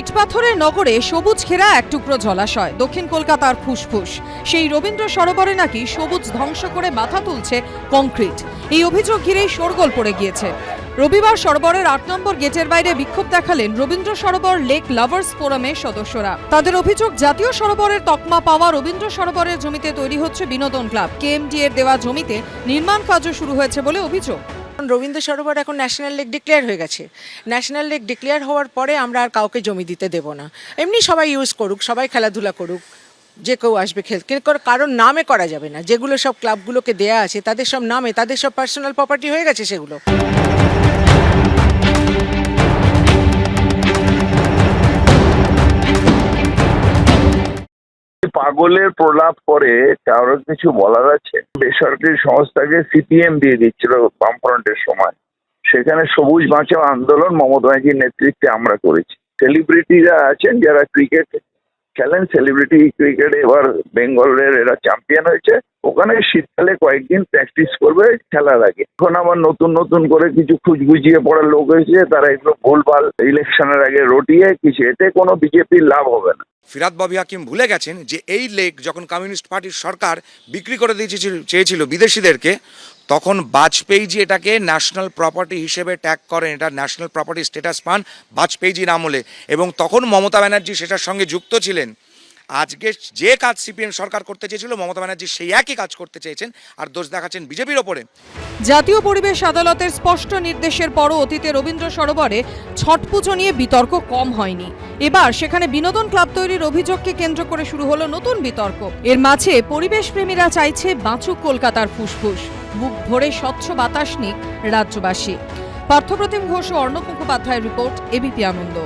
ইটপাথরের নগরে সবুজ ঘেরা এক টুকরো জলাশয়, দক্ষিণ কলকাতার ফুসফুস। সেই রবীন্দ্র সরোবরে নাকি সবুজ ধ্বংস করে মাথা তুলছে কংক্রিট। এই অভিযোগ ঘিরেই শোরগোল পড়ে গিয়েছে। রবিবার সরোবরের আট নম্বর গেটের বাইরে বিক্ষোভ দেখালেন রবীন্দ্র সরোবর লেক লাভার্স ফোরামের সদস্যরা। তাদের অভিযোগ, জাতীয় সরোবরের তকমা পাওয়া রবীন্দ্র সরোবরের জমিতে তৈরি হচ্ছে বিনোদন ক্লাব। কেএমডি এর দেওয়া জমিতে নির্মাণ কাজও শুরু হয়েছে বলে অভিযোগ। রবীন্দ্র সরোবর এখন ন্যাশনাল লেক ডিক্লেয়ার হয়ে গেছে। ন্যাশনাল লেক ডিক্লেয়ার হওয়ার পরে আমরা আর কাউকে জমি দিতে দেব না। এমনি সবাই ইউজ করুক, সবাই খেলাধুলা করুক, যে কেউ আসবে খেল কিন্তু কারো- কারোর নামে করা যাবে না। যেগুলো সব ক্লাবগুলোকে দেয়া আছে, তাদের সব নামে, তাদের সব পার্সোনাল প্রপার্টি হয়ে গেছে সেগুলো। পাগলের প্রলাপ করে কারও কিছু বলার আছে? বেসরকারি সংস্থাকে সিপিএম দিয়ে দিচ্ছিল বামফ্রন্টের সময়। সেখানে সবুজ বাঁচাও আন্দোলন মমতা ব্যানার্জির নেতৃত্বে আমরা করেছি। সেলিব্রিটিরা আছেন যারা ক্রিকেট খেলেন সেলিব্রিটি ক্রিকেট এবার বেঙ্গলের এরা চ্যাম্পিয়ন হয়েছে। ওখানে শীতকালে কয়েকদিন প্র্যাকটিস করবে খেলার আগে। এখন আবার নতুন নতুন করে কিছু খুঁজগুজিয়ে পড়া লোক এসেছে, তারা এগুলো ভুলভাল ইলেকশনের আগে রটিয়ে কিছু, এতে কোনো বিজেপির লাভ হবে না। ফিরাদ বাবি হাকিম ভুলে গেছেন যে এই লেক যখন কমিউনিস্ট পার্টির সরকার বিক্রি করে দিয়েছে, চেয়েছিল বিদেশিদেরকে তখন বাজপেয়ীজি এটাকে ন্যাশনাল প্রপার্টি হিসেবে ট্যাগ করেন, এটা ন্যাশনাল প্রপার্টি স্ট্যাটাস পান বাজপেয়ীজির আমলে এবং তখন মমতা ব্যানার্জি সেটার সঙ্গে যুক্ত ছিলেন। আজকে যে কাজ সিপিএম সরকার করতে চেয়েছিল, মমতা ব্যানার্জি সেই একই কাজ করতে চেয়েছেন আর দোষ দেখাচ্ছেন বিজেপির ওপরে। জাতীয় পরিবেশ আদালতের স্পষ্ট নির্দেশের পরও অতীতে রবীন্দ্র সরোবরে ছট পুজো নিয়ে বিতর্ক কম হয়নি। এবার সেখানে বিনোদন ক্লাব তৈরির অভিযোগকে কেন্দ্র করে শুরু হলো নতুন বিতর্ক। এর মাঝে পরিবেশ প্রেমীরা চাইছে বাঁচুক কলকাতার ফুসফুস। বুক ভরে স্বচ্ছ বাতাস নিক রাজ্যবাসী। পার্থপ্রতিম ঘোষ ও অর্ণব মুখোপাধ্যায়ের রিপোর্ট এবিপি আনন্দ।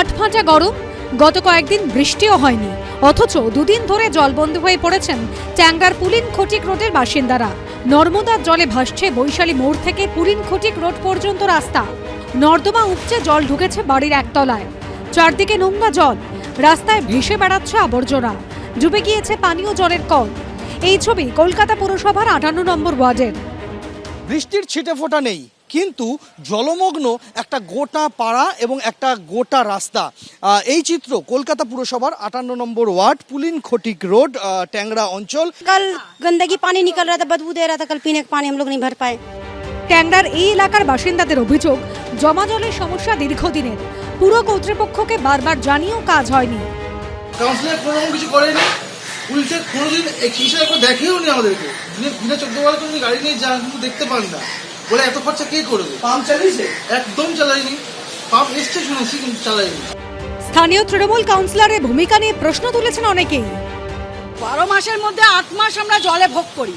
কাঠ ফাঁটা গরম। গত কয়েকদিন বৃষ্টিও হয়নি। অথচ দুদিন ধরে জলবন্ধ হয়ে পড়েছেন ট্যাংরার পুলিন খটিক রোডের বাসিন্দারা। নর্মদার জলে ভাসছে বৈশালী মোড় থেকে পুলিন খটিক রোড পর্যন্ত রাস্তা। নর্দমা উপচে জল ঢুকেছে বাড়ির একতলায়। চারদিকে নোংরা জল। রাস্তায় ভেসে বেড়াচ্ছে আবর্জনা। ডুবে গিয়েছে পানীয় জলের কল। এই ছবি কলকাতা পুরসভার আটান্ন নম্বর ওয়ার্ডের। বৃষ্টির ছিটে ফোঁটা নেই। কিন্তু জলমগ্ন একটা গোটা পাড়া এবং একটা গোটা রাস্তা। এই চিত্র কলকাতা পুরসভার আটান্ন নম্বর ওয়ার্ড পুলিন খটিক রোড ট্যাংরা অঞ্চল। কাল গন্দগি পানি নিকল রাতে বদবু দেয় রাতে কাল পিনে পানি হম লোক ভর পায়। ট্যাংরার এই এলাকার বাসিন্দাদের অভিযোগ জমা জলের সমস্যা দীর্ঘদিনের। পুরো কর্তৃপক্ষকে বারবার জানিয়েও কাজ হয়নি। কাউন্সিলর কোনো কিছু করেনি। কোনোদিন এই দেখেও নি আমাদেরকে। দিনে দিনে চোদ্দ বেলা কোনো গাড়ি নিয়ে যান কিন্তু দেখতে পান না। বলে এত খরচা কে করবে? পাম্প চালিয়েছে? একদম চালায়নি। পাম্প এসছে শুনেছি কিন্তু চালায়নি। স্থানীয় তৃণমূল কাউন্সিলরের ভূমিকা নিয়ে প্রশ্ন তুলেছেন অনেকেই। বারো মাসের মধ্যে আট মাস আমরা জলে ভোগ করি।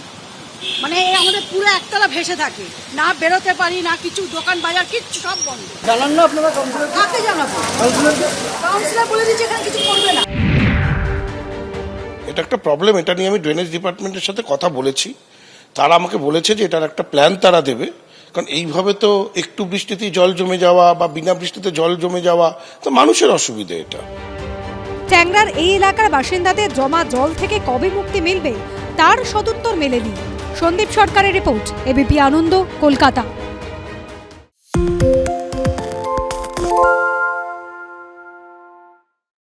মানে এই আমাদের পুরো একতলা ভেসে থাকে। না বেরোতে পারি না কিছু দোকান বাজার কিচ্ছু সব বন্ধ। জানান না আপনারা কাকে জানাব? কাউন্সিলর বলে দিচ্ছে এখানে কিছু করবে না। এটা একটা প্রবলেম এটা নিয়ে আমি ড্রেনেজ ডিপার্টমেন্টের সাথে কথা বলেছি। তারা আমাকে বলেছে যে এটার একটা প্ল্যান তারা দেবে। কারণ এইভাবে তো একটু বৃষ্টিতে জল জমে যাওয়া বা বিনা বৃষ্টিতে জল জমে যাওয়া, তো মানুষের অসুবিধে এটা। ট্যাংরার এই এলাকার বাসিন্দাদের জমা জল থেকে কবে মুক্তি মিলবে, তার সদুত্তর মেলেনি। সন্দীপ সরকারের রিপোর্ট, এবিপি আনন্দ, কলকাতা।